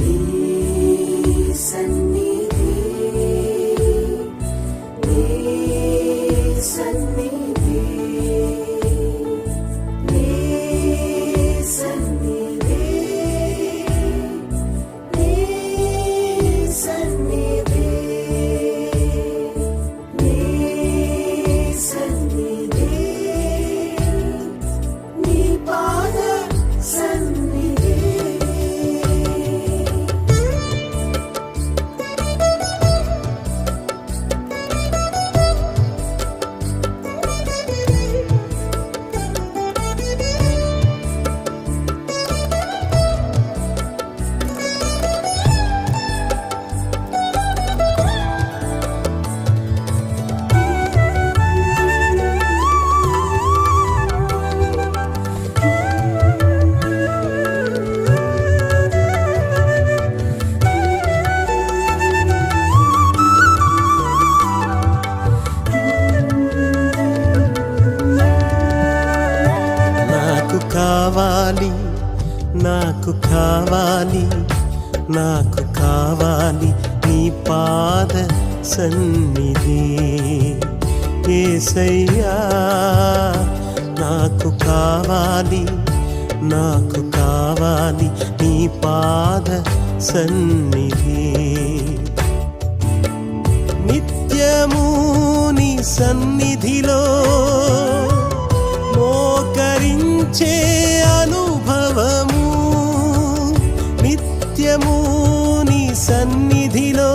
నీ కావాలి నీ పాద సన్నిధి. నిత్యము నీ సన్నిధిలో మోకరించే అనుభవము. నిత్యము నీ సన్నిధిలో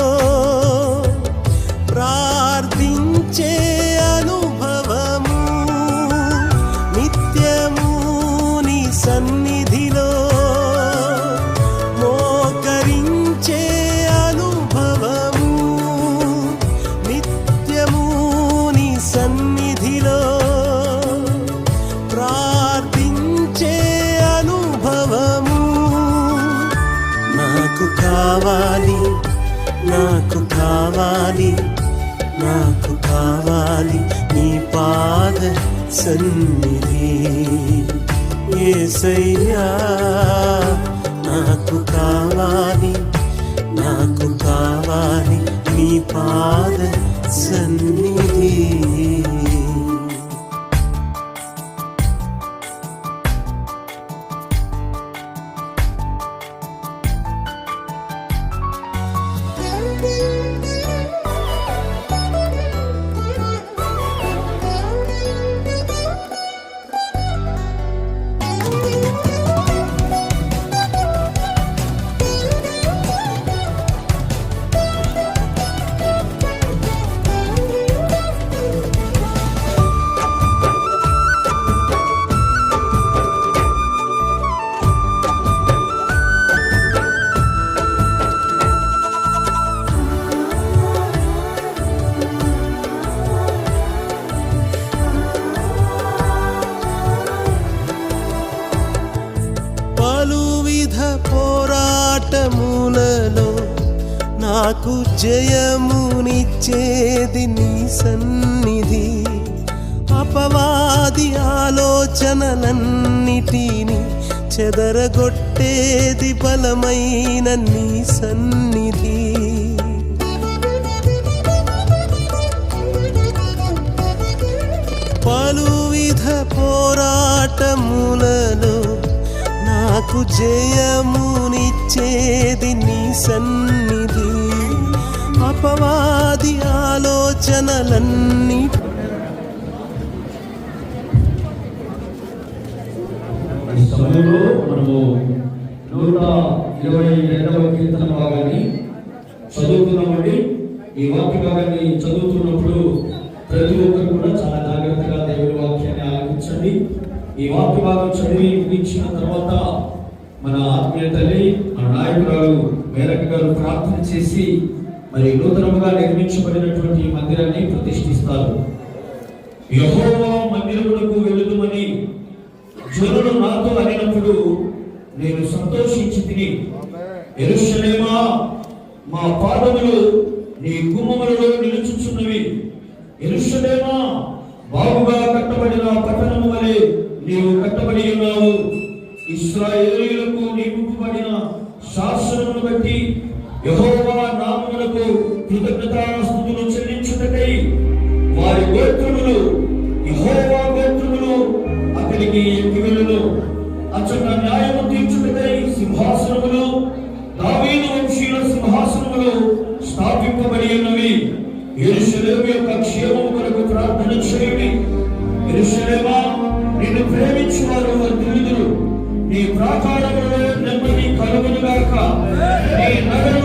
కావాలి నాకు కావాలి నాకు కావాలి నీ పాద సన్నిధి. ఏసయ్యా నాకు కావాలి నాకు కావాలి నీ పాద సన్నిధి. సన్నిధి అపవాది ఆలోచనలన్నిటిని చెదరగొట్టేది బలమైన నీ సన్నిధి. పలువిధ పోరాటములలో నాకు జయమునిచ్చేది నీ సన్నిధి. పాపవాది ఆలోచనలన్నీ. సమయంలో మనము నూట ఇరవై రెండవ కీర్తన భాగాన్ని చదువుతున్నామండి. ఈ వాక్య భాగాన్ని చదువుతున్నప్పుడు ప్రతి ఒక్కరు కూడా చాలా జాగ్రత్తగా దేవుడి వాక్యాన్ని ఆలోచించండి ఈ వాక్య భాగం చదివి ముగించిన తర్వాత మన ఆత్మీయ తల్లి మన నాయకురాలు మేరక గారు ప్రార్థన చేసి మరి నూతనముగా నిర్మించబడినటువంటి ఈ మందిరాన్ని ప్రతిష్ఠిస్తారు. యహోవా మందిరములకు వెళుతుమని జనులు నాతో అడిగినప్పుడు నేను సంతోషించి తిని ఎరుషలేమా మా పాదములు నీ గుమ్మములలో నిలుచుచున్నవి. ఎరుషలేమా బాగుగా కట్టబడిన పట్టణము వలె నీవు కట్టబడి ఉన్నావు. ఇస్రాయేలీలకు నింపబడిన శాసనమును బట్టి యహోవా నామములకు కృతజ్ఞతాస్తుతులు చెల్లించుటకై వారి గోత్రములు యహోవా గోత్రములు అక్కడికి ఎక్కివెళ్ళను అచ్చట న్యాయము తీర్చుటకై సింహాసనములు దావీదు వంశీయుల సింహాసనములు స్థాపింపబడి ఉన్నవి. ఎరుషలేము యొక్క క్షేమము కొరకు ప్రార్థన చేయుడి. ఎరుషలేమా నిన్ను ప్రేమించువారు వర్ధిల్లుదురు నీ ప్రాకారములో నెమ్మది కలుగునుగాక. నీ నగర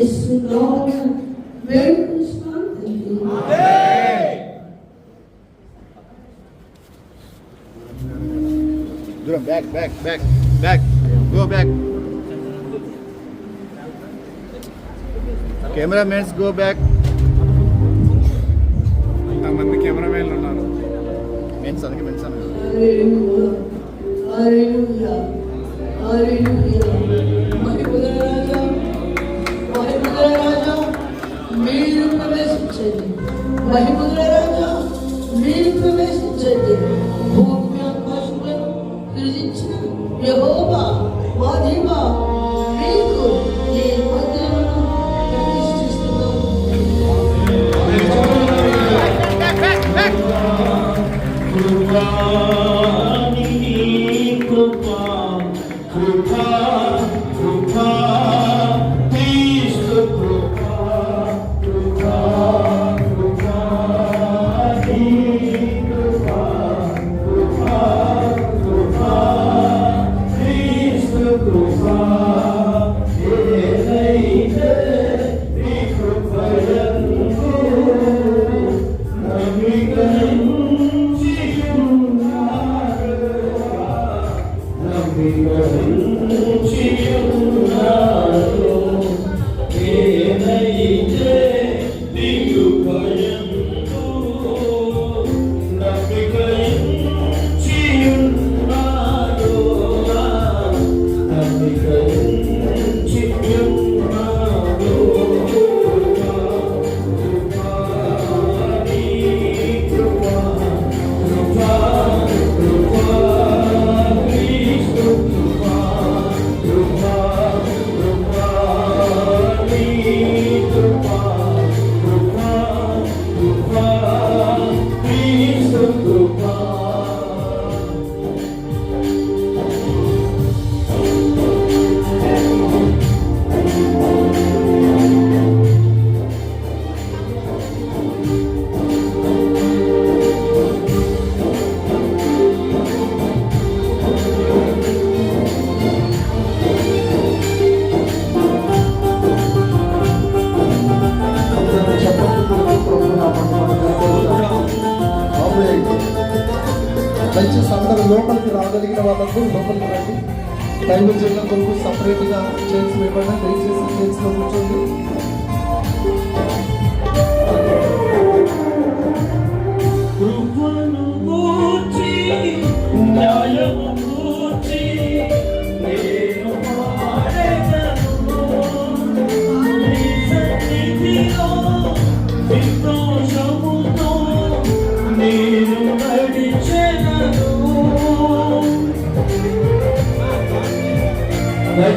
Praise the Lord. Merry Christmas. Thank you. Amen. Go back, back, back, back. Go back. Cameramens go back అంతమంది కెమెరామెన్లు ఉన్నారు మెన్స్ అందుకే మెన్స్ అన్నారు బహిబుధుడై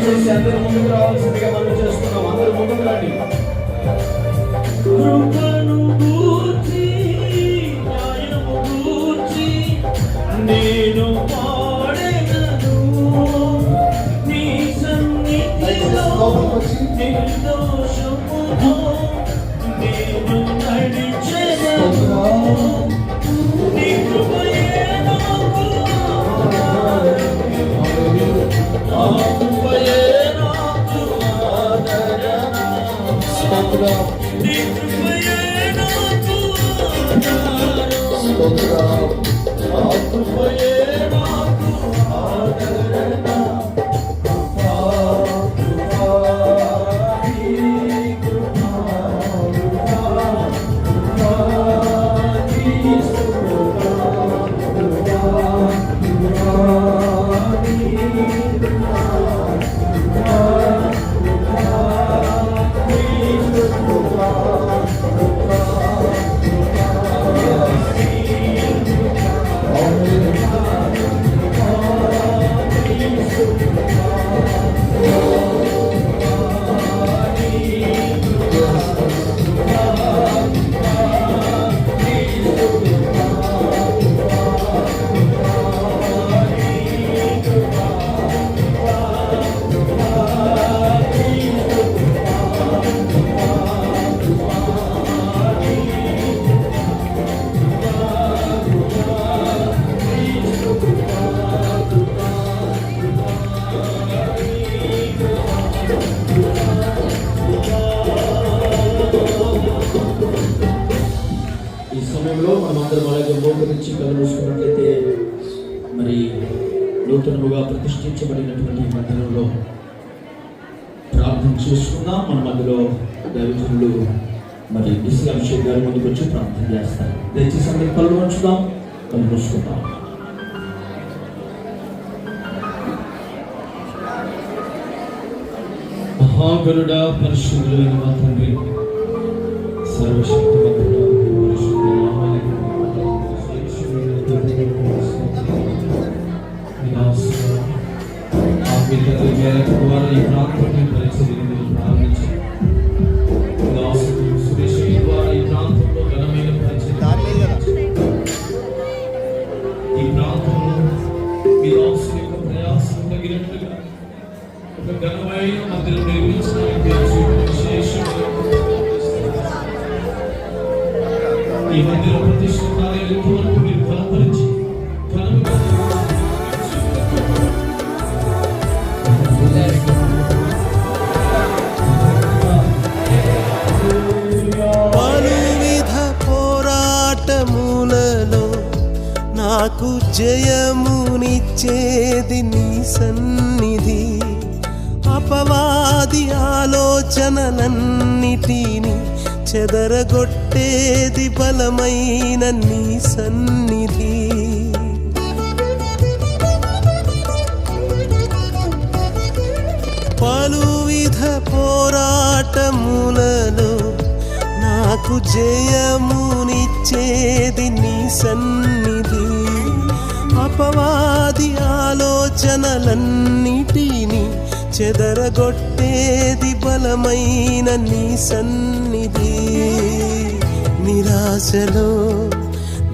చేసి అందరూ ముందుకు రావాల్సిందిగా మనం చేస్తున్నాం. అందరు ముందుకు రండి. స్తోత్రం మరి డిసి అభిషేక్ గారి ముందుకు వచ్చి ప్రార్థన చేస్తారు దయచేసి అందరి పనులు ఉంచుదాం కళ్ళు మూసుకుందాం. మహాగరుడ పరిశుద్ధులైన మా తండ్రి సర్వశక్తిమంతుడా, ఈ ప్రాంతాన్ని ఈ మందిర ప్రతిష్ట మీరు బలపరిచి పోరాటములలో నాకు జయమునిచ్చేది నీ సన్నిధి. అపవాది ఆలోచనలన్నిటిని చెదరగొట్టేది బలమైన నీ సన్నిధి. పలువిధ పోరాటములలో నాకు జయమునిచ్చేది నీ సన్నిధి. అపవాది ఆలోచనలన్నిటిని చెదరగొట్టేది బలమైన నీ సన్నిధి. నిరాశలో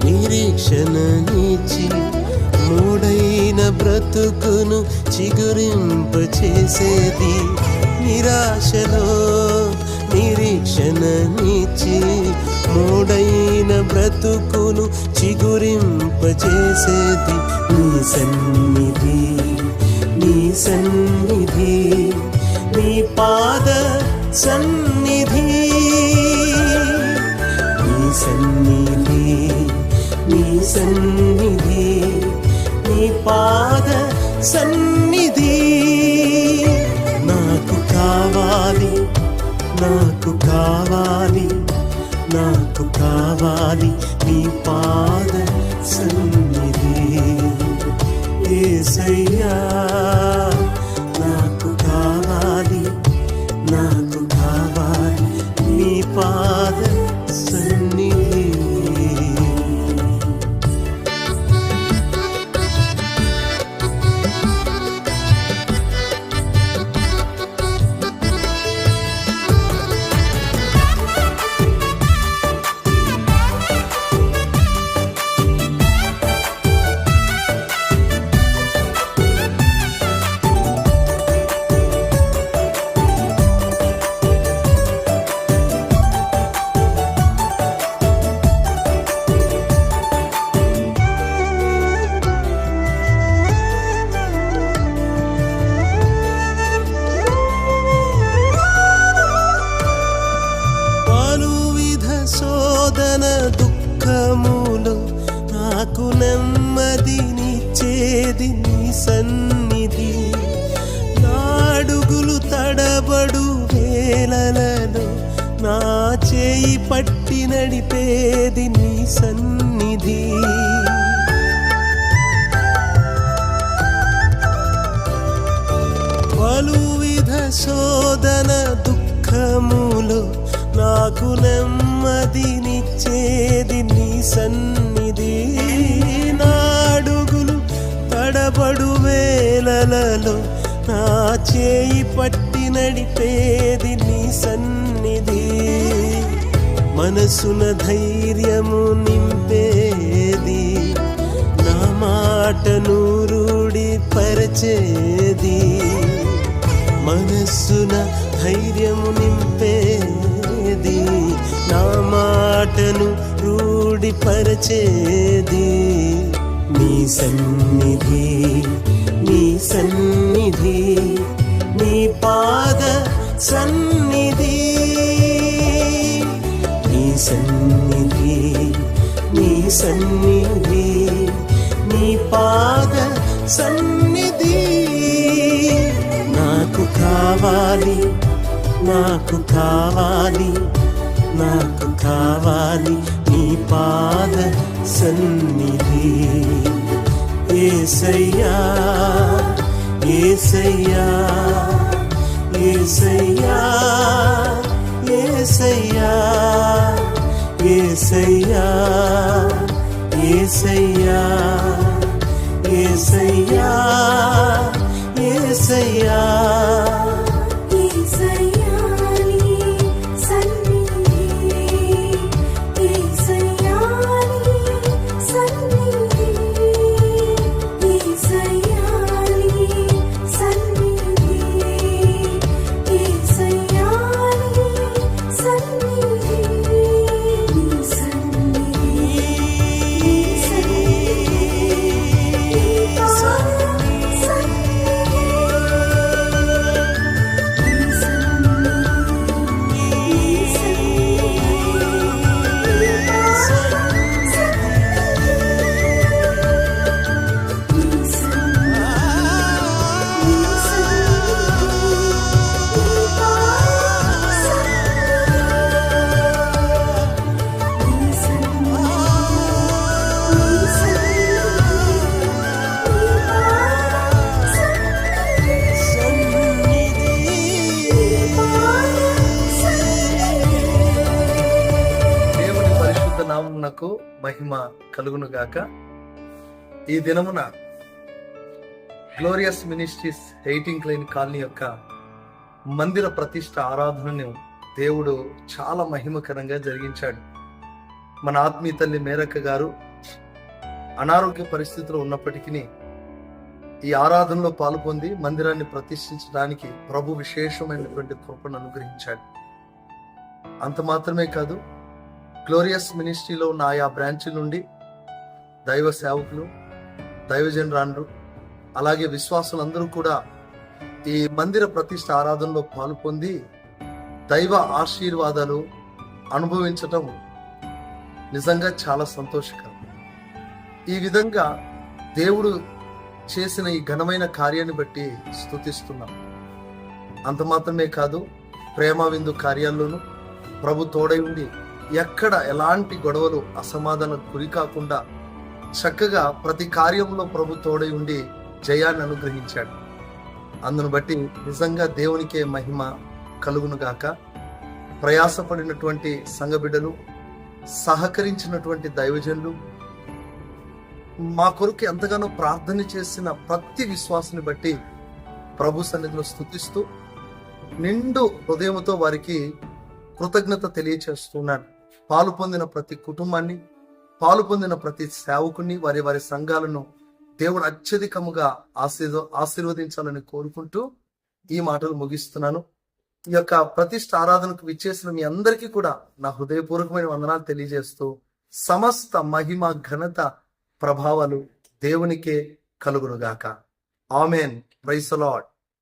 నిరీక్షణ నీచి మూడైన బ్రతుకును చిగురింపచేసేది నిరాశలో నిరీక్షణ నీచి మూడైన బ్రతుకును చిగురింపచేసేది నీ సన్నిధి నీ సన్నిధి నీ పాద సన్నిధి. సన్నిధి నీ సన్నిధి నీ పాద సన్నిధి. నాకు కావాలి నాకు కావాలి నాకు కావాలి నీ పాద సన్నిధి. ఏసయ్యా. సన్నిధి నాడుగులు తడబడు వేలలో నా చేయి పట్టి నడిపేది నీ సన్నిధి. మనసున ధైర్యము నింపేది నా మాటను రూఢి పరచేది. మనస్సున ధైర్యము నింపేది నా మాటను రూఢిపరచేది నీ సన్నిధి నీ సన్నిధి నీ పాద సన్నిధి నీ సన్నిధి నీ సన్నిధి నీ పాద సన్నిధి. నాకు కావాలి నాకు కావాలి నాకు కావాలి నీ పాద సన్నిధి ఏసయ్యా ఏసయ్యా ఏసయ్యా ఏసయ్యా ఏసయ్యా ఏసయ్యా ఏసయ్యా ఏసయ్యా కలుగును గాక ఈ దినమున గ్లోరియస్ మినిస్ట్రీస్ ఎయిటింగ్ క్లైన్ కాలనీ యొక్క మందిర ప్రతిష్ట ఆరాధనను దేవుడు చాలా మహిమకరంగా జరిగించాడు. మన ఆత్మీయ తల్లి మేరక్క గారు అనారోగ్య పరిస్థితిలో ఉన్నప్పటికీ ఈ ఆరాధనలో పాల్పొంది మందిరాన్ని ప్రతిష్ఠించడానికి ప్రభు విశేషమైనటువంటి కృపను అనుగ్రహించాడు. అంత మాత్రమే కాదు గ్లోరియస్ మినిస్ట్రీలో ఉన్న ఆయా బ్రాంచ్ నుండి దైవ సేవకులు దైవజనరాండ్రు అలాగే విశ్వాసులందరూ కూడా ఈ మందిర ప్రతిష్ట ఆరాధనలో పాల్పొంది దైవ ఆశీర్వాదాలు అనుభవించటం నిజంగా చాలా సంతోషకరం. ఈ విధంగా దేవుడు చేసిన ఈ ఘనమైన కార్యాన్ని బట్టి స్థుతిస్తున్నాం అంత మాత్రమే కాదు ప్రేమ విందు కార్యాల్లోనూ ప్రభు తోడై ఉండి ఎక్కడ ఎలాంటి గొడవలు అసమాధానం గురి కాకుండా చక్కగా ప్రతి కార్యంలో ప్రభు తోడై ఉండి జయాన్ని అనుగ్రహించాడు. అందును బట్టి నిజంగా దేవునికే మహిమ కలుగును గాక. ప్రయాసపడినటువంటి సంఘబిడ్డలు సహకరించినటువంటి దైవజనులు మా కొరకు ఎంతగానో ప్రార్థన చేసిన ప్రతి విశ్వాసాన్ని బట్టి ప్రభు సన్నిధిలో స్థుతిస్తూ నిండు హృదయంతో వారికి కృతజ్ఞత తెలియచేస్తున్నాను. పాలు పొందిన ప్రతి కుటుంబాన్ని పాలు పొందిన ప్రతి సేవకుని వారి వారి సంఘాలను దేవుడు అత్యధికముగా ఆశీర్వ ఆశీర్వదించాలని కోరుకుంటూ ఈ మాటలు ముగిస్తున్నాను. ఈ యొక్క ప్రతిష్ట ఆరాధనకు విచ్చేసిన మీ అందరికీ కూడా నా హృదయపూర్వకమైన వందనాలు తెలియజేస్తూ సమస్త మహిమ ఘనత ప్రభావాలు దేవునికే కలుగునుగాక. ఆమెన్. Price lord